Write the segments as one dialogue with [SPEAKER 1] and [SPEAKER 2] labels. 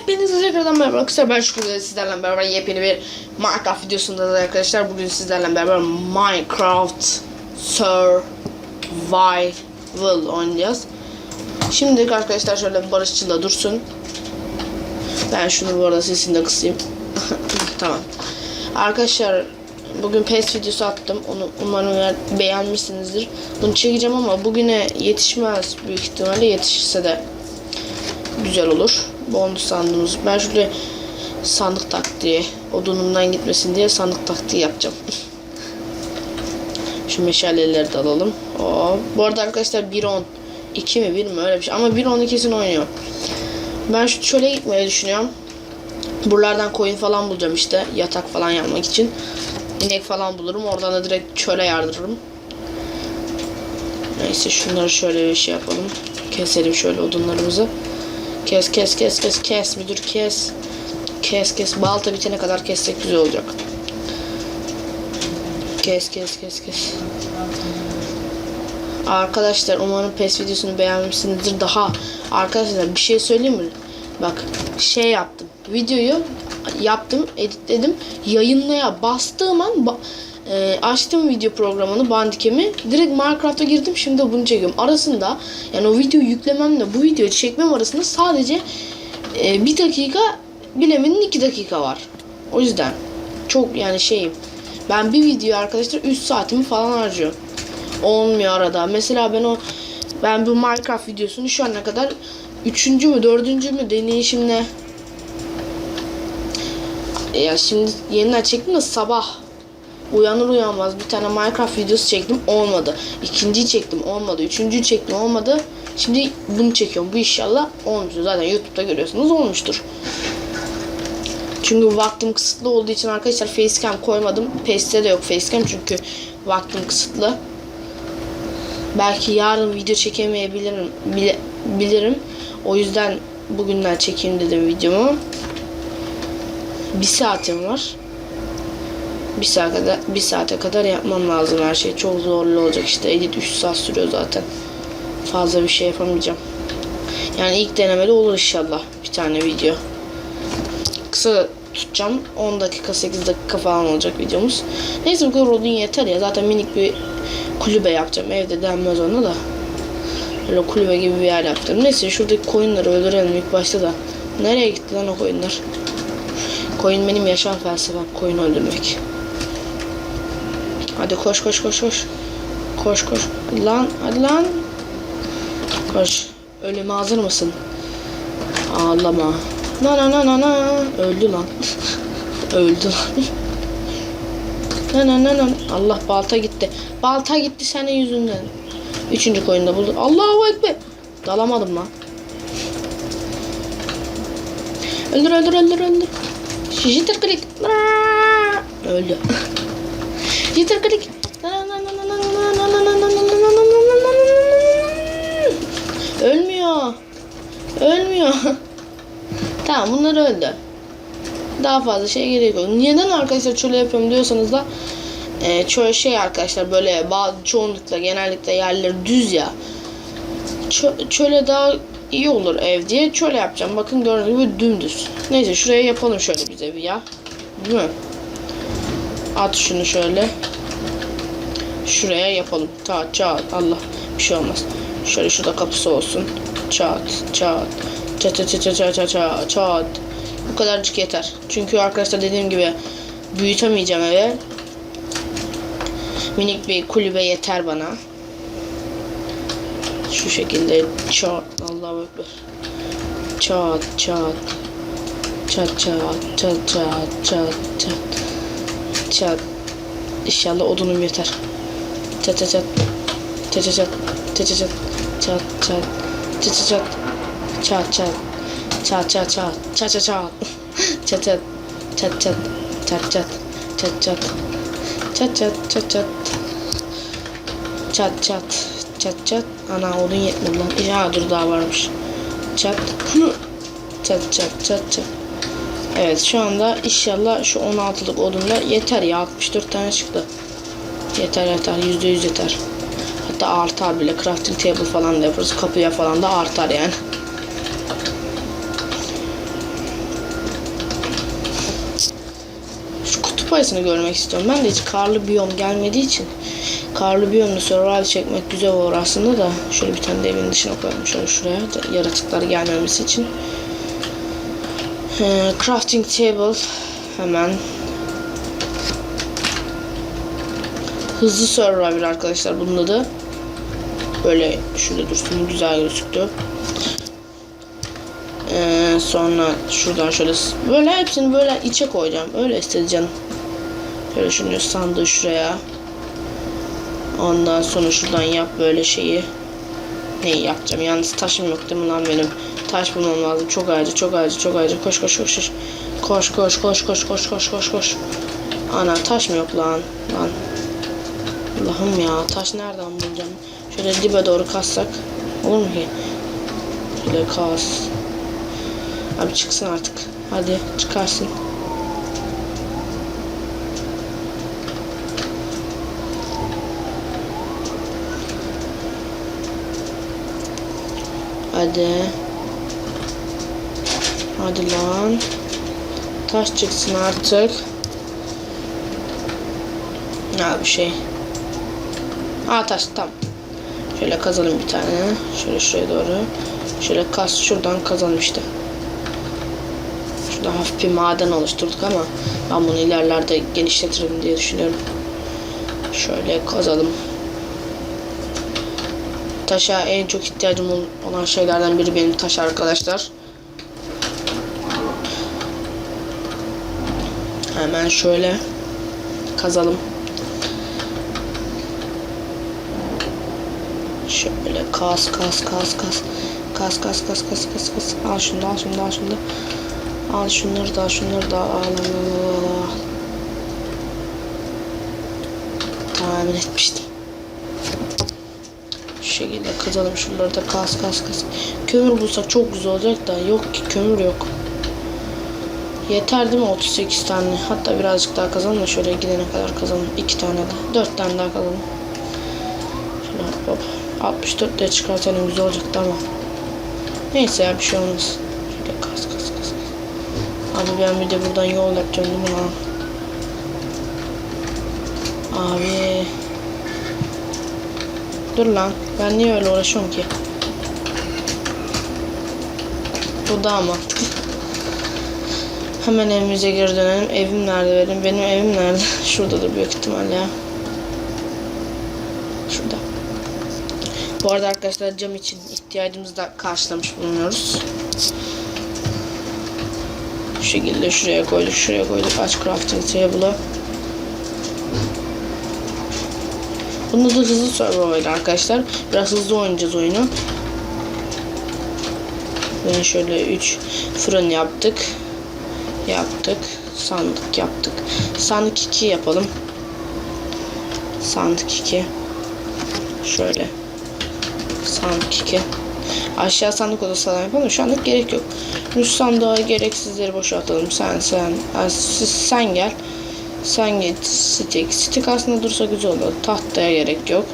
[SPEAKER 1] Hepinize tekrardan merhaba arkadaşlar ben Şükrü ve sizlerle beraber yepyeni bir Minecraft videosunda da arkadaşlar bugün sizlerle beraber Minecraft Survival oynayacağız. Şimdi arkadaşlar şöyle barışçıla dursun. Ben şunu bu arada sesini de kısayım. tamam. Arkadaşlar bugün PES videosu attım. Onu umarım beğenmişsinizdir. Bunu çekeceğim ama bugüne yetişmez büyük ihtimalle yetişirse de güzel olur. Bonus sandığımız. Ben şöyle sandık taktiği odunumdan gitmesin diye sandık taktiği yapacağım. Şu meşaleleri de alalım. Oo. Bu arada arkadaşlar 1.10 2 mi 1 mi öyle bir şey. Ama 1.10 kesin oynuyor. Ben şu çöle gitmeyi düşünüyorum. Buralardan koyun falan bulacağım işte. Yatak falan yapmak için. İnek falan bulurum. Oradan da direkt çöle yardırırım. Neyse şunları şöyle bir şey yapalım. Keselim şöyle odunlarımızı. Kes kes kes kes kes müdür kes. Kes kes. Balta bitene kadar kessek güzel olacak. Kes kes kes kes. Arkadaşlar umarım PES videosunu beğenmişsinizdir. Daha arkadaşlar bir şey söyleyeyim mi? Bak şey yaptım. Videoyu yaptım, editledim. Yayınlaya bastığım an ba- e, açtım video programını Bandicam'i. Direkt Minecraft'a girdim. Şimdi bunu çekiyorum. Arasında yani o videoyu yüklememle bu videoyu çekmem arasında sadece e, bir dakika bilemedin iki dakika var. O yüzden çok yani şeyim. Ben bir video arkadaşlar 3 saatimi falan harcıyorum. Olmuyor arada. Mesela ben o ben bu Minecraft videosunu şu ana kadar üçüncü mü dördüncü mü deneyişimle ya şimdi yeniden çektim de sabah uyanır uyanmaz bir tane Minecraft videosu çektim olmadı. İkinciyi çektim olmadı. Üçüncüyü çektim olmadı. Şimdi bunu çekiyorum. Bu inşallah olmuştur. Zaten YouTube'da görüyorsunuz olmuştur. Çünkü vaktim kısıtlı olduğu için arkadaşlar facecam koymadım. PES'te de yok facecam çünkü vaktim kısıtlı. Belki yarın video çekemeyebilirim bile, bilirim. O yüzden bugünden çekeyim dedim videomu. Bir saatim var. Bir saate kadar, bir saate kadar yapmam lazım her şey. Çok zorlu olacak işte. Edit 3 saat sürüyor zaten. Fazla bir şey yapamayacağım. Yani ilk denemede olur inşallah bir tane video. Kısa tutacağım. 10 dakika 8 dakika falan olacak videomuz. Neyse bu kadar odun yeter ya. Zaten minik bir kulübe yapacağım. Evde denmez ona da. Böyle kulübe gibi bir yer yaptım. Neyse şuradaki koyunları öldürelim ilk başta da. Nereye gitti lan o koyunlar? Koyun benim yaşam felsefem. Koyun öldürmek. Hadi koş koş koş koş. Koş koş. Lan hadi lan. Koş. Ölüme hazır mısın? Ağlama. Na na na na na. Öldü lan. Öldü lan. na na na na. Allah balta gitti. Balta gitti senin yüzünden. Üçüncü koyunda buldum. Allahu Ekber. Dalamadım lan. Öldür öldür öldür öldür. Jitter klik. Öldü. Jitter klik. Ölmüyor. Ölmüyor. tamam bunlar öldü. Daha fazla şey gerek yok. Neden arkadaşlar şöyle yapıyorum diyorsanız da e, şöyle şey arkadaşlar böyle bazı çoğunlukla genellikle yerleri düz ya. Çö çöle daha iyi olur ev diye şöyle yapacağım. Bakın gördüğünüz gibi dümdüz. Neyse şuraya yapalım şöyle bize bir ya. Değil mi? At şunu şöyle. Şuraya yapalım. Ta çat Allah bir şey olmaz. Şöyle şurada kapısı olsun. Çat çat. Çat çat çat çat çat çat çat. Bu kadarcık yeter. Çünkü arkadaşlar dediğim gibi büyütemeyeceğim eve. Minik bir kulübe yeter bana. Şu şekilde çat Allah'a ekber. Çat çat. Çat çat çat çat çat çat. Çat. İnşallah odunum yeter. Çat çat çat. Çat çat çat. Çat çat çat. Çat çat. Çat çat çat. Çat çat. Çat çat çat. Çat çat çat. Çat çat. Çat çat. Çat çat. Çat çat. Çat çat çat çat. Çat çat. Çat çat. Ana odun yetmedi lan. Ya dur daha varmış. Çat. Çat çat çat çat. Evet şu anda inşallah şu 16'lık odunda yeter ya 64 tane çıktı. Yeter yeter %100 yeter. Hatta artar bile crafting table falan da yaparız kapıya falan da artar yani. Şu kutup ayısını görmek istiyorum. Ben de hiç karlı biyom gelmediği için karlı biyomlu survival çekmek güzel olur aslında da şöyle bir tane de evin dışına koyalım şöyle şuraya da yaratıklar gelmemesi için. Ee, crafting table hemen hızlı survivor arkadaşlar bunun adı. Böyle şurada dursun güzel gözüktü. Ee, sonra şuradan şöyle böyle hepsini böyle içe koyacağım. Öyle istedi canım. Şöyle şunu sandığı şuraya. Ondan sonra şuradan yap böyle şeyi. Neyi yapacağım? Yalnız taşım yok değil mi lan benim? Taş bulmam lazım. Çok acı, çok acı, çok acı. Koş koş koş koş. Koş koş koş koş koş koş koş koş. Ana taş mı yok lan? Lan. Allah'ım ya taş nereden bulacağım? Şöyle dibe doğru kassak olur mu ki? Şöyle kas. Abi çıksın artık. Hadi çıkarsın. Hadi. Hadi lan. Taş çıksın artık. Ya bir şey. Aa taş tamam. Şöyle kazalım bir tane. Şöyle şuraya doğru. Şöyle kas şuradan kazalım işte. Şurada hafif bir maden oluşturduk ama ben bunu ilerlerde genişletirim diye düşünüyorum. Şöyle kazalım. Taşa en çok ihtiyacım olan şeylerden biri benim taş arkadaşlar. Hemen şöyle kazalım. Şöyle kas kas kas kas. Kas kas kas kas kas kas. Al şunu da al şunu da al şunu da. Al şunları da şunları da al al al al. Tahmin etmiştim şekilde kazalım şunları da kas kas kas kömür bulsak çok güzel olacak da yok ki kömür yok yeter değil mi 38 tane hatta birazcık daha kazalım da şöyle gidene kadar kazalım 2 tane de 4 tane daha kazalım şöyle hop hop 64 de çıkartalım güzel olacaktı ama. Neyse ya bir şey olmaz. Şöyle kas kas kas. Abi ben bir de buradan yol yapacağım değil mi lan? Abi. Dur lan. Ben niye öyle uğraşıyorum ki? Bu daha mantıklı. Hemen evimize geri dönelim. Evim nerede benim? Benim evim nerede? Şuradadır büyük ihtimalle ya. Şurada. Bu arada arkadaşlar cam için ihtiyacımızı da karşılamış bulunuyoruz. Şu şekilde şuraya koyduk, şuraya koyduk. Aç crafting table'ı. Bunu da hızlı survival arkadaşlar. Biraz hızlı oynayacağız oyunu. Ben şöyle 3 fırın yaptık. Yaptık. Sandık yaptık. Sandık 2 yapalım. Sandık 2. Şöyle. Sandık 2. Aşağı sandık odası falan yapalım. Şu anlık gerek yok. Şu sandığa gereksizleri boşaltalım. Sen sen. Siz, sen gel. Sen git. Stick. Stick aslında dursa güzel olur. Tahtaya gerek yok.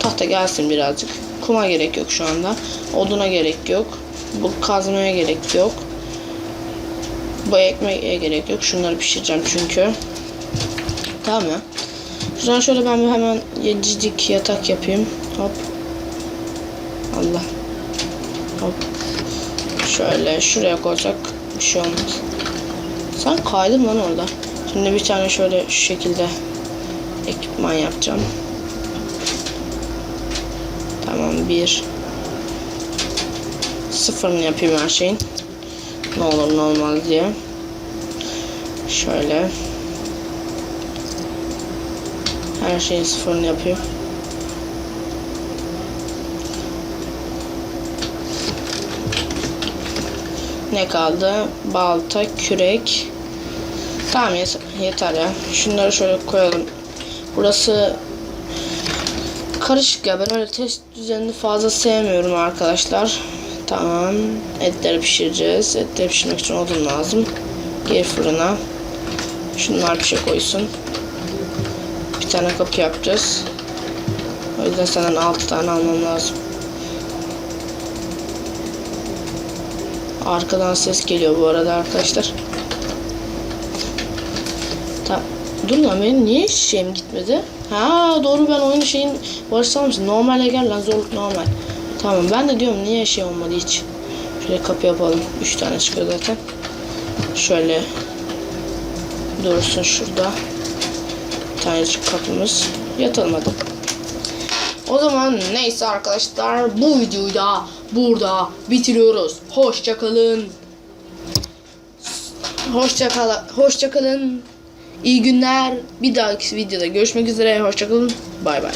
[SPEAKER 1] Tahta gelsin birazcık. Kuma gerek yok şu anda. Oduna gerek yok. Bu kazmaya gerek yok. Bu ekmeğe gerek yok. Şunları pişireceğim çünkü. Tamam mı? Şuradan şöyle ben hemen yedicik yatak yapayım. Hop. Allah. Hop. Şöyle şuraya koyacak bir şey olmaz. Sen kaydın lan orada. Şimdi bir tane şöyle şu şekilde ekipman yapacağım. Tamam bir sıfırını yapayım her şeyin. Ne olur ne olmaz diye. Şöyle. Her şeyin sıfırını yapıyor. Ne kaldı? Balta, kürek. Tamam yeter, ya. Şunları şöyle koyalım. Burası karışık ya. Ben öyle test düzenini fazla sevmiyorum arkadaşlar. Tamam. Etleri pişireceğiz. Etleri pişirmek için odun lazım. Gir fırına. Şunlar bir şey koysun. Bir tane kapı yapacağız. O yüzden senden 6 tane almam lazım. Arkadan ses geliyor bu arada arkadaşlar. Dur lan benim niye şeyim gitmedi? Ha doğru ben oyunu şeyin başlamışım. Normale gel lan zorluk normal. Tamam ben de diyorum niye şey olmadı hiç. Şöyle kapı yapalım. Üç tane çıkıyor zaten. Şöyle dursun şurada. Bir tanecik kapımız. Yatalım hadi. O zaman neyse arkadaşlar bu videoyu da burada bitiriyoruz. Hoşça kalın. Hoşça kal hoşça kalın. İyi günler. Bir dahaki videoda görüşmek üzere. Hoşça kalın. Bay bay.